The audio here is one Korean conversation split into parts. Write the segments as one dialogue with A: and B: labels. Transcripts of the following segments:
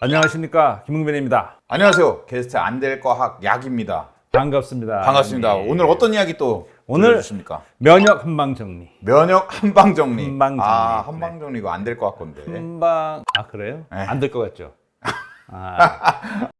A: 안녕하십니까 김흥빈입니다.
B: 안녕하세요. 게스트 안 될 과학 약입니다.
A: 반갑습니다.
B: 반갑습니다.
A: 네.
B: 오늘 어떤 이야기 또
A: 오늘-
B: 들려주십니까?
A: 면역 한방 정리.
B: 면역 한방 정리.
A: 한방 정리.
B: 아 한방 정리가 안될 것 같건데.
A: 한방 아 그래요?
B: 네.
A: 안될 것 같죠? 아.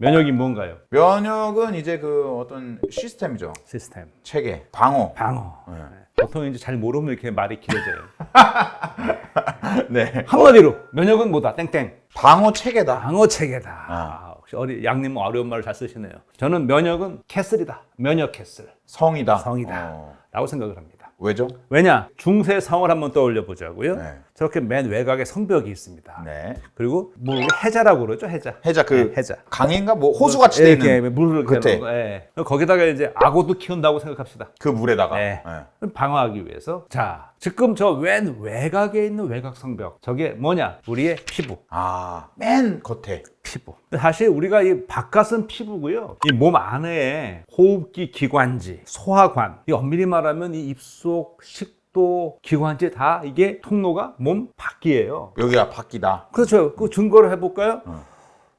A: 면역이 뭔가요?
B: 면역은 이제 그 어떤 시스템이죠.
A: 시스템.
B: 체계, 방어.
A: 방어.
B: 네.
A: 보통 이제 잘 모르면 이렇게 말이 길어져요.
B: 네.
A: 한마디로 면역은 뭐다? 땡땡.
B: 방어 체계다.
A: 방어 체계다.
B: 아.
A: 아, 혹시 어리 양님 어려운 말을 잘 쓰시네요. 저는 면역은 캐슬이다. 면역 캐슬.
B: 성이다.
A: 성이다.
B: 어,
A: 라고 생각을 합니다.
B: 왜죠?
A: 왜냐? 중세 성을 한번 떠올려 보자고요.
B: 네.
A: 저렇게 맨 외곽에 성벽이 있습니다.
B: 네.
A: 그리고 뭐 해자라고 그러죠, 해자.
B: 해자 그
A: 네, 해자.
B: 강인가 뭐 호수 같이 돼
A: 이렇게
B: 있는
A: 물을 이렇게
B: 그때.
A: 넣은 거, 예. 거기다가 이제 악어도 키운다고 생각합시다.
B: 그 물에다가.
A: 네.
B: 네.
A: 방어하기 위해서. 자, 지금 저 왼 외곽에 있는 외곽 성벽. 저게 뭐냐? 우리의 피부.
B: 아, 맨 겉에.
A: 피부. 사실 우리가 이 바깥은 피부고요. 이 몸 안에 호흡기 기관지, 소화관. 이 엄밀히 말하면 이 입속, 식도, 기관지 다 이게 통로가 몸 밖이에요.
B: 여기가 바뀌다.
A: 그렇죠. 그 증거를 해볼까요?
B: 어.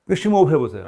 A: 그 심호흡 해보세요.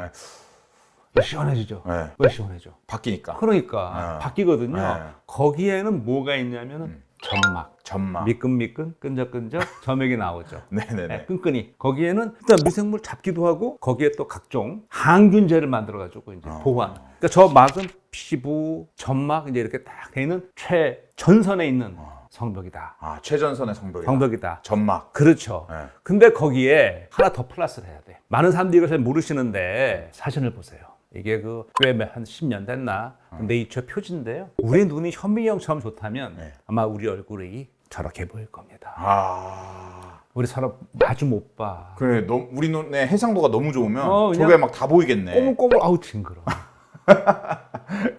B: 네.
A: 시원해지죠.
B: 네.
A: 왜 시원해져?
B: 바뀌니까.
A: 그러니까
B: 어.
A: 바뀌거든요.
B: 네.
A: 거기에는 뭐가 있냐면은 점막,
B: 점막.
A: 미끈미끈, 끈적끈적 점액이 나오죠.
B: 네네네.
A: 네, 끈끈이. 거기에는 일단 미생물 잡기도 하고 거기에 또 각종 항균제를 만들어 가지고 이제
B: 어.
A: 보관. 그러니까 저 막은 피부, 점막 이제 이렇게 딱 돼 있는 최전선에 있는 성벽이다.
B: 아, 최전선의 성벽이다.
A: 성벽이다.
B: 점막.
A: 그렇죠.
B: 네.
A: 근데 거기에 하나 더 플러스를 해야 돼. 많은 사람들이 이걸 잘 모르시는데 사진을 보세요. 이게 그꽤한 10년 됐나 네이처 표지인데요. 우리 눈이 현미경처럼 좋다면
B: 네.
A: 아마 우리 얼굴이 저렇게 보일 겁니다.
B: 아.
A: 우리 서로 마주 못 봐.
B: 그래, 너, 우리 눈의 해상도가 너무 좋으면
A: 어, 그냥
B: 저게 막 다 보이겠네.
A: 꼬물꼬물 아우 징그러.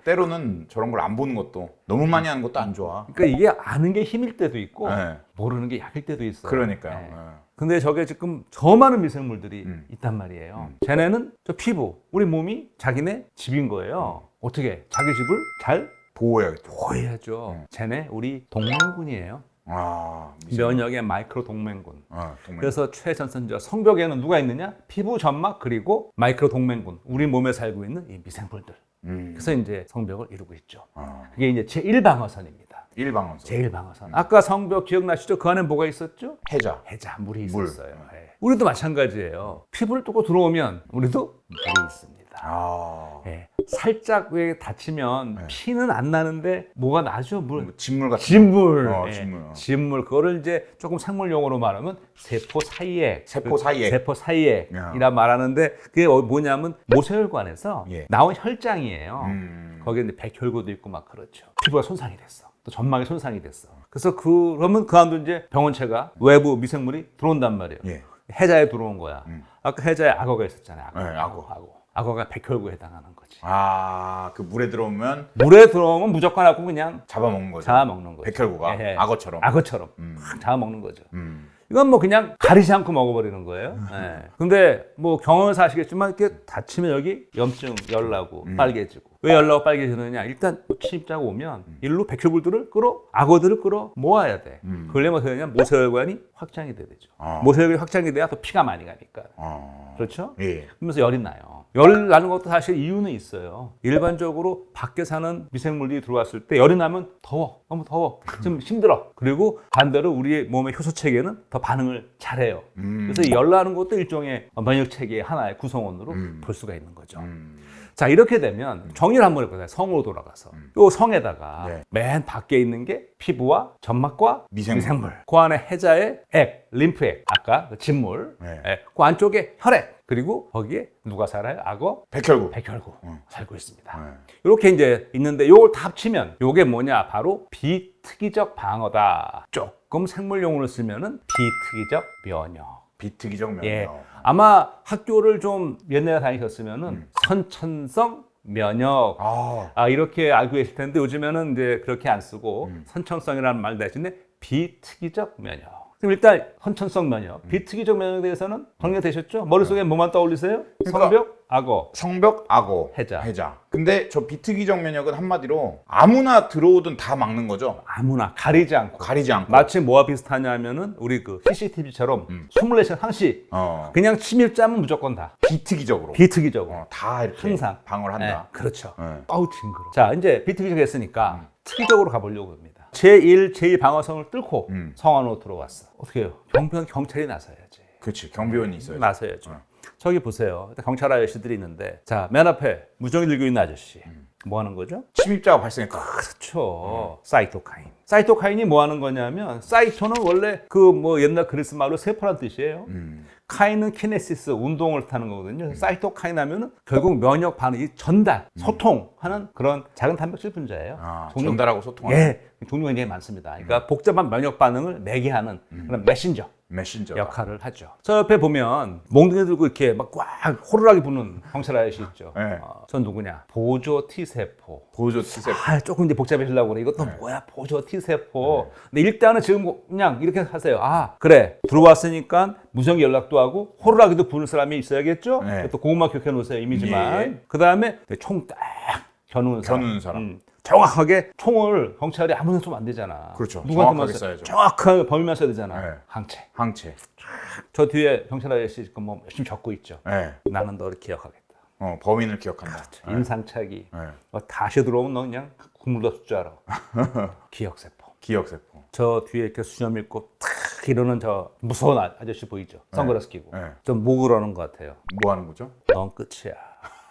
B: 때로는 저런 걸 안 보는 것도 너무 많이 하는 것도 안 좋아.
A: 그러니까 이게 아는 게 힘일 때도 있고
B: 네.
A: 모르는 게 약일 때도 있어요.
B: 그러니까요.
A: 네.
B: 네.
A: 근데 저게 지금 저 많은 미생물들이
B: 음.
A: 있단 말이에요. 쟤네는 저 피부, 우리 몸이 자기네 집인 거예요.
B: 음.
A: 어떻게? 자기 집을 잘
B: 보호해야겠다.
A: 보호해야죠.
B: 음.
A: 쟤네 우리 동맹군이에요.
B: 아,
A: 면역의 마이크로 동맹군.
B: 어, 동맹.
A: 그래서 최전선저 성벽에는 누가 있느냐? 피부, 점막 그리고 마이크로 동맹군. 우리 몸에 살고 있는 이 미생물들.
B: 음.
A: 그래서 이제 성벽을 이루고 있죠.
B: 아,
A: 그게 이제 제1방어선입니다.
B: 일방원선.
A: 제1방어선. 아까 성벽 기억나시죠? 그 안에 뭐가 있었죠?
B: 해자.
A: 해자, 물이
B: 물.
A: 있었어요. 예. 우리도 마찬가지예요. 피부를 뚫고 들어오면 우리도 물이 있습니다.
B: 아.
A: 예. 살짝 왜 다치면
B: 네.
A: 피는 안 나는데 뭐가 나죠? 물.
B: 뭐 진물 같은
A: 진물.
B: 어,
A: 예.
B: 진물, 어.
A: 진물. 그거를 이제 조금 생물 용어로 말하면 세포 사이액.
B: 세포
A: 그
B: 사이액.
A: 세포 사이액이라 말하는데 그게 어- 뭐냐면 모세혈관에서
B: 예.
A: 나온 혈장이에요.
B: 음.
A: 거기에 이제 백혈구도 있고 막 그렇죠. 피부가 손상이 됐어. 또 점막이 손상이 됐어. 그래서 그러면 그 안도 이제 병원체가 외부 미생물이 들어온단 말이에요.
B: 예.
A: 해자에 들어온 거야.
B: 음.
A: 아까 해자에 악어가 있었잖아요. 악어.
B: 네, 악어.
A: 악어. 악어가 백혈구에 해당하는 거지.
B: 아, 그 물에 들어오면
A: 물에 들어오면 무조건 하고 그냥
B: 잡아먹는 거죠.
A: 잡아먹는 거죠.
B: 백혈구가
A: 예, 예.
B: 악어처럼.
A: 악어처럼
B: 음.
A: 확 잡아먹는 거죠.
B: 음.
A: 이건 뭐 그냥 가리지 않고 먹어버리는 거예요. 예. 근데 뭐 경험에서 아시겠지만 이렇게 다치면 여기 염증 열나고
B: 음.
A: 빨개지고 왜 열나고 빨개지느냐? 일단 침입자가 오면 일로 백혈구들을 끌어 악어들을 끌어 모아야 돼.
B: 음.
A: 그러려면 어떻게 되냐? 모세혈관이 확장이 돼야 되죠.
B: 아.
A: 모세혈관이 확장이 돼야 더 피가 많이 가니까.
B: 아.
A: 그렇죠?
B: 예.
A: 그러면서 열이 나요. 열 나는 것도 사실 이유는 있어요. 일반적으로 밖에 사는 미생물들이 들어왔을 때 열이 나면 더워. 너무 더워. 좀 힘들어. 그리고 반대로 우리 몸의 효소 체계는 더 반응을 잘해요.
B: 음.
A: 그래서 열 나는 것도 일종의 면역 체계의 하나의 구성원으로
B: 음.
A: 볼 수가 있는 거죠.
B: 음.
A: 자 이렇게 되면 정 리를 한번 해보세요. 성으로 돌아가서 요 성에다가
B: 네.
A: 맨 밖에 있는 게 피부와 점막과
B: 미생물.
A: 미생물. 그 안에 해자의 액, 림프액, 아까 그 진물,
B: 네.
A: 예, 그 안쪽에 혈액, 그리고 거기에 누가 살아요? 악어,
B: 백혈구.
A: 백혈구
B: 음.
A: 살고 있습니다.
B: 네.
A: 이렇게 이제 있는데 요걸 다 합치면 요게 뭐냐? 바로 비특이적 방어다. 조금 생물 용어로 쓰면은 비특이적 면역.
B: 비특이적 면역.
A: 예. 아마 학교를 좀 옛날에 다니셨으면은
B: 음.
A: 선천성 면역
B: 아.
A: 아 이렇게 알고 계실 텐데 요즘에는 이제 그렇게 안 쓰고
B: 음.
A: 선천성이라는 말 대신에 비특이적 면역. 그럼 일단 선천성 면역, 비특이적 면역에 대해서는 정리가 되셨죠? 머릿속에 뭐만 떠올리세요?
B: 그러니까-
A: 성벽, 악어.
B: 성벽, 악어,
A: 해자.
B: 해자. 근데 저 비특이적 면역은 한마디로 아무나 들어오든 다 막는 거죠.
A: 아무나 가리지 않고.
B: 가리지 않고.
A: 마치 뭐와 비슷하냐면은 우리 그 CCTV처럼
B: 음.
A: 24시간 항시
B: 어.
A: 그냥 침입자면 무조건 다
B: 비특이적으로.
A: 비특이적으로.
B: 어, 다 이렇게
A: 항상.
B: 방어를 한다.
A: 네, 그렇죠.
B: 네.
A: 아우 징그러. 자 이제 비특이적 했으니까
B: 음.
A: 특이적으로 가보려고 합니다. 제1, 제2 방어성을 뚫고
B: 음.
A: 성 안으로 들어왔어. 어떻게 해요? 경비원 경찰이 나서야지.
B: 그렇지. 경비원이 있어요.
A: 나서야죠.
B: 어.
A: 저기 보세요. 경찰 아저씨들이 있는데 자 맨 앞에 무전기 들고 있는 아저씨.
B: 음.
A: 뭐 하는 거죠?
B: 침입자가 발생했다.
A: 그렇죠. 사이토카인. 사이토카인이 뭐 하는 거냐면 사이토는 원래 그 뭐 옛날 그리스 말로 세포란 뜻이에요.
B: 음.
A: 카인은 키네시스 운동을 타는 거거든요. 사이토카인 하면은 결국 면역 반응, 이 전달, 소통하는 그런 작은 단백질 분자예요.
B: 음. 아,
A: 종류-
B: 전달하고 소통하는
A: 예, 종류가 굉장히 많습니다. 그러니까 복잡한 면역 반응을 매개 하는 그런 메신저
B: 메신저.
A: 역할을 하죠. 저 옆에 보면 몽둥이 들고 이렇게 막 꽉 호루라기 부는 경찰 아저씨 있죠.
B: 네.
A: 어, 전 누구냐? 보조 T세포.
B: 보조 T세포.
A: 아, 조금 이제 복잡해지려고 그래. 이것도
B: 네.
A: 뭐야, 보조 T세포. 근데 일단은 지금 그냥 이렇게 하세요. 아, 그래. 들어왔으니까 무전기 연락도 하고 호루라기도 부는 사람이 있어야겠죠?
B: 네.
A: 또 그것만 기억해 놓으세요, 이미지만.
B: 예.
A: 그 다음에 총딱 겨누는 사람.
B: 겨누는 사람.
A: 음, 정확하게 총을 경찰이 아무나 쏘면 안 되잖아.
B: 그렇죠.
A: 누구한테만
B: 정확하게
A: 쏴-
B: 쏴야죠.
A: 정확하게 범위만 써야 되잖아.
B: 네.
A: 항체.
B: 항체.
A: 저 뒤에 경찰 아저씨 지금 뭐 열심히 적고 있죠.
B: 네.
A: 나는 너를 기억하겠다.
B: 어, 범인을 기억한다. 네.
A: 인상착의.
B: 네.
A: 어, 다시 들어오면 너 그냥 국물 넣을 줄 알아. 기억세포.
B: 기억세포.
A: 저 뒤에 이렇게 수염 입고 탁 이러는 저 무서운 아- 아저씨 보이죠? 선글라스 끼고.
B: 네.
A: 좀뭐 그러는 것 같아요.
B: 뭐 하는 거죠?
A: 넌 끝이야.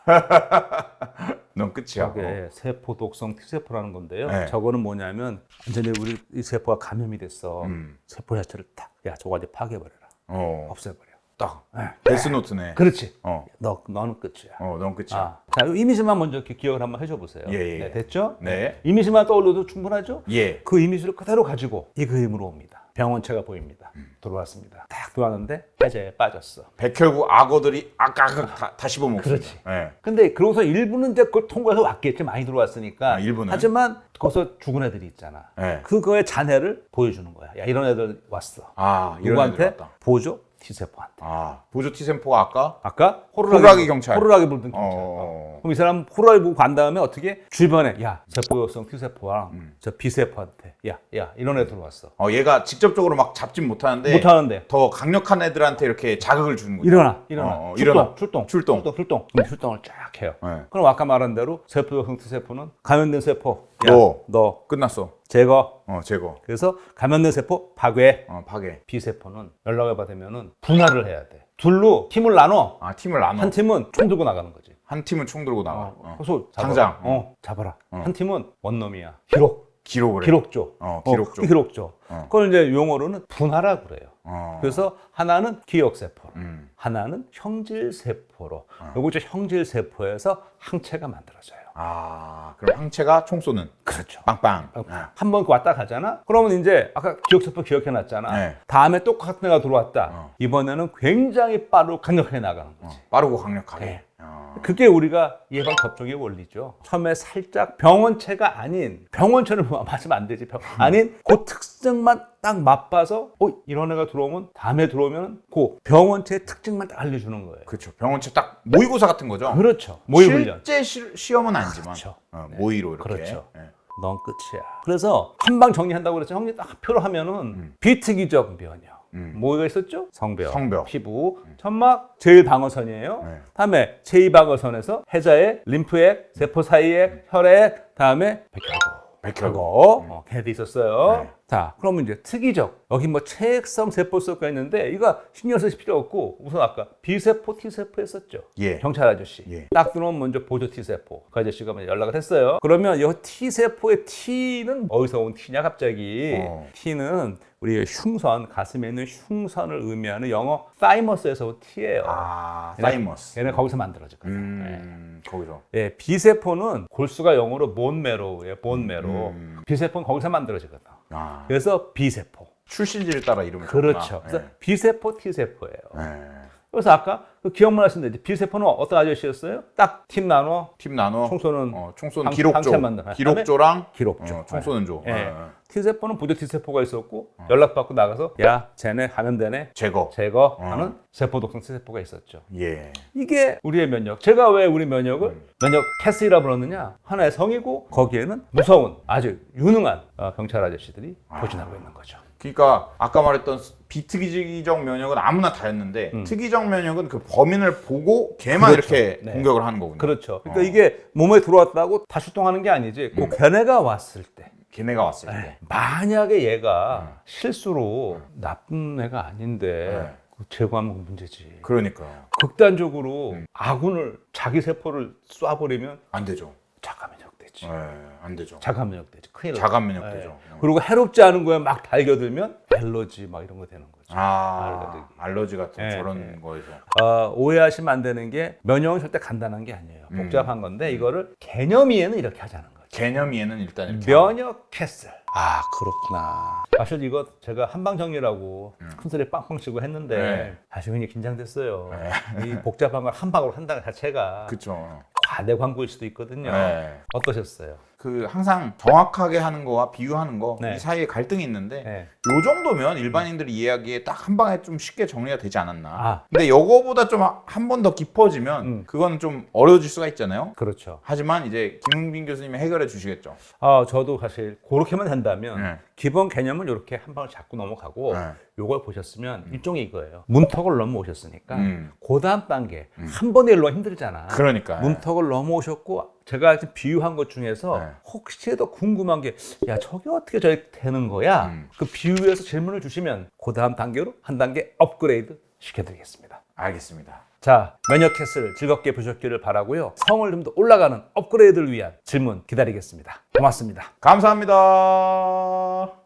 B: 넌 끝이야. 어.
A: 저게 세포 독성 T세포라는 건데요.
B: 네.
A: 저거는 뭐냐면 완전히 우리 이 세포가 감염이 됐어.
B: 음.
A: 세포 자체를 딱, 야 저거 이제 파괴버려라.
B: 어.
A: 없애버려.
B: 딱.
A: 네.
B: 데스노트네.
A: 그렇지.
B: 어.
A: 너, 너는 끝이야.
B: 어, 넌 끝이야.
A: 아, 자, 이 이미지만 먼저 이렇게 기억을 한번 해줘 보세요.
B: 예, 예, 예.
A: 네, 됐죠?
B: 네.
A: 이미지만 떠올려도 충분하죠?
B: 예.
A: 그 이미지를 그대로 가지고 이 그림으로 옵니다. 병원체가 보입니다.
B: 음.
A: 들어왔습니다. 딱 들어왔는데 해제에 빠졌어.
B: 백혈구 악어들이 아까각 다, 다 씹어먹습니다.
A: 그렇지.
B: 예.
A: 근데 그러고서 일부는 이제 그걸 통과해서 왔겠지. 많이 들어왔으니까.
B: 아, 일부는?
A: 하지만 거기서 죽은 애들이 있잖아.
B: 예.
A: 그거의 잔해를 보여주는 거야. 야, 이런 애들 왔어.
B: 아, 이런 애들
A: 누구한테?
B: 왔다.
A: 보조 T세포한테.
B: 아, 보조 T세포가 아까
A: 아까
B: 호루라기 경찰.
A: 호루라기 불던 경찰.
B: 어.
A: 그럼 이 사람 호루라기 보고 간 다음에 어떻게 주변에 야 세포효성 T세포랑
B: 음.
A: 저 B세포한테 야야 이런 애 들어왔어.
B: 어, 얘가 직접적으로 막 잡진 못하는데
A: 못하는데
B: 더 강력한 애들한테 이렇게 자극을 주는 거죠.
A: 일어나 일어나
B: 어, 어,
A: 출동,
B: 일어나.
A: 출동
B: 출동.
A: 출동 출동 그럼 출동을 쫙 해요.
B: 네.
A: 그럼 아까 말한 대로 세포효성 T세포는 감염된 세포 야,
B: 너.
A: 너
B: 끝났어.
A: 제거
B: 어, 제거.
A: 그래서 감염된 세포 파괴
B: 어, 파괴.
A: B세포는 연락을 받으면은 분할을 해야 돼. 둘로 팀을 나눠
B: 아, 팀을 나눠.
A: 한
B: 한,
A: 팀은 총 들고 나가는 거지.
B: 팀은 총 들고 나가.
A: 어,
B: 어.
A: 그래서 잡아라.
B: 당장.
A: 어 잡아라. 한 팀은 원놈이야. 기록
B: 기록을 해.
A: 기록조.
B: 어, 기록조.
A: 그 기록조.
B: 어.
A: 그걸 이제 용어로는 분할하 그래요.
B: 어.
A: 그래서 하나는 기억세포,
B: 음.
A: 하나는 형질세포로. 요거 이제 형질세포에서 항체가 만들어져요.
B: 아, 그럼 항체가 총 쏘는
A: 그렇죠.
B: 빵빵.
A: 한번 왔다 가잖아? 그러면 이제 아까 기억세포 기억해놨잖아.
B: 네.
A: 다음에 똑같은 애가 들어왔다.
B: 어.
A: 이번에는 굉장히 빠르고 강력하게 나가는
B: 어,
A: 거지.
B: 빠르고 강력하게.
A: 네.
B: 어.
A: 그게 우리가 예방 접종의 원리죠. 처음에 살짝 병원체가 아닌 병원체를 맞으면 안 되지. 병, 아닌 그 특성만 딱 맛봐서 어 이런 애가 들어오면 다음에 들어오면 그 병원체의 특징만 딱 알려주는 거예요.
B: 그렇죠. 병원체 딱 모의고사 같은 거죠.
A: 그렇죠. 모의 훈련.
B: 실제 시, 시험은 아니지만
A: 그렇죠.
B: 어,
A: 네.
B: 모의로 이렇게.
A: 그렇죠.
B: 예.
A: 넌 끝이야. 그래서 한 방 정리한다고 그랬죠. 형님 딱 표로 하면은 비특이적 면역.
B: 음.
A: 뭐가 있었죠? 성벽,
B: 성벽.
A: 피부, 천막, 제1방어선이에요.
B: 네.
A: 다음에 제2방어선에서 해자액, 림프액, 세포 사이액, 혈액, 다음에 백혈구.
B: 백혈구.
A: 어, 걔네도 있었어요.
B: 네.
A: 자, 그러면 이제 특이적. 여기 뭐 체액성 세포수가 있는데 이거 신경 쓰실 필요 없고 우선 아까 B세포, T세포 했었죠.
B: 예.
A: 경찰 아저씨.
B: 예.
A: 딱 들어오면 먼저 보조 T세포. 그 아저씨가 먼저 연락을 했어요. 그러면 이 T세포의 T는 어디서 온 T냐 갑자기.
B: 어.
A: T는 우리 흉선, 가슴에 있는 흉선을 의미하는 영어 온 T예요.
B: 아,
A: 얘네-
B: 사이머스.
A: 얘네 거기서 만들어졌거든요.
B: 음, 거기서.
A: 예, B세포는 골수가 영어로 본메로예요. 본메로.
B: 음.
A: B세포는 거기서 만들어지거든.
B: 아,
A: 그래서 B세포.
B: 출신지를 따라 이름을
A: 그렇죠.
B: 줬구나.
A: 그래서 B세포, T세포예요.
B: 예. 예.
A: 그래서 아까 그 기억만 하시는데 이제 B세포는 어떤 아저씨였어요? 딱 팀 나눠
B: 팀 나눠
A: 총 쏘는
B: 어, 총 쏘는
A: 방-
B: 기록조. 기록조랑
A: 기록조.
B: 어, 총 쏘는 조
A: 예.
B: 예.
A: T세포는 부조 T세포가 있었고 연락받고 나가서 야 쟤네 하면 되네
B: 제거
A: 제거하는 세포 독성 T세포가 있었죠.
B: 예
A: 이게 우리의 면역. 제가 왜 우리 면역을 면역 캐스이라 불렀느냐? 하나의 성이고 거기에는 무서운 아주 유능한 어, 경찰 아저씨들이 포진하고 있는 거죠.
B: 그러니까 아까 말했던 비특이적 면역은 아무나 다였는데 특이적 면역은 그 범인을 보고 걔만
A: 음. 그렇죠.
B: 이렇게
A: 네.
B: 공격을 하는 거군요.
A: 그렇죠. 그러니까
B: 어.
A: 이게 몸에 들어왔다고 다 출동하는 게 아니지. 그 걔네가 왔을 때.
B: 걔네가 왔을 때.
A: 네. 만약에 얘가 실수로 나쁜 애가 아닌데
B: 네.
A: 그 제거하면 문제지.
B: 그러니까요.
A: 극단적으로
B: 음.
A: 아군을 자기 세포를 쏴버리면
B: 안 되죠.
A: 자가 면역되지.
B: 예, 안 되죠.
A: 자가 면역 되지. 큰일 나.
B: 자간 면역 되죠.
A: 네. 그리고 해롭지 않은 거에 막 달겨들면 알러지 막 이런 거 되는 거죠.
B: 아, 알러지. 같은
A: 예,
B: 저런 거에서.
A: 어, 오해하시면 안 되는 게 면역은 절대 간단한 게 아니에요.
B: 음.
A: 복잡한 건데 이거를 개념이에는 이렇게 하자는 거죠.
B: 개념이에는 일단 이렇게.
A: 면역 캐슬. 아 그렇구나. 사실 이거 제가 한방 정리라고 큰 소리 빵빵 치고 했는데
B: 음. 네.
A: 사실 굉장히 긴장됐어요. 이 복잡한 걸 한 방으로 한다는 자체가
B: 그쵸.
A: 과대 광고일 수도 있거든요.
B: 네.
A: 어떠셨어요?
B: 그 항상 정확하게 하는 거와 비유하는 거 이
A: 네.
B: 사이에 갈등이 있는데
A: 네.
B: 요 정도면 일반인들이 이해하기에 딱 한 방에 좀 쉽게 정리가 되지 않았나.
A: 아.
B: 근데 요거보다 좀 한 번 더 깊어지면
A: 음.
B: 그건 좀 어려워질 수가 있잖아요.
A: 그렇죠.
B: 하지만 이제 김흥빈 교수님이 해결해 주시겠죠.
A: 아 저도 사실 그렇게만 한다면
B: 네.
A: 기본 개념은 이렇게 한 방을 잡고 넘어가고
B: 네.
A: 요걸 보셨으면 일종의 이거예요. 문턱을 넘어오셨으니까
B: 음.
A: 그 다음 단계 한 번에 일로 힘들잖아.
B: 그러니까.
A: 문턱을 넘어오셨고 제가 지금 비유한 것 중에서
B: 네.
A: 혹시라도 궁금한 게 야 저게 어떻게 저렇게 되는 거야?
B: 음.
A: 그 비유에서 질문을 주시면 그 다음 단계로 한 단계 업그레이드 시켜드리겠습니다.
B: 알겠습니다.
A: 자 면역 캐슬 즐겁게 보셨기를 바라고요. 성을 좀 더 올라가는 업그레이드를 위한 질문 기다리겠습니다. 고맙습니다.
B: 감사합니다.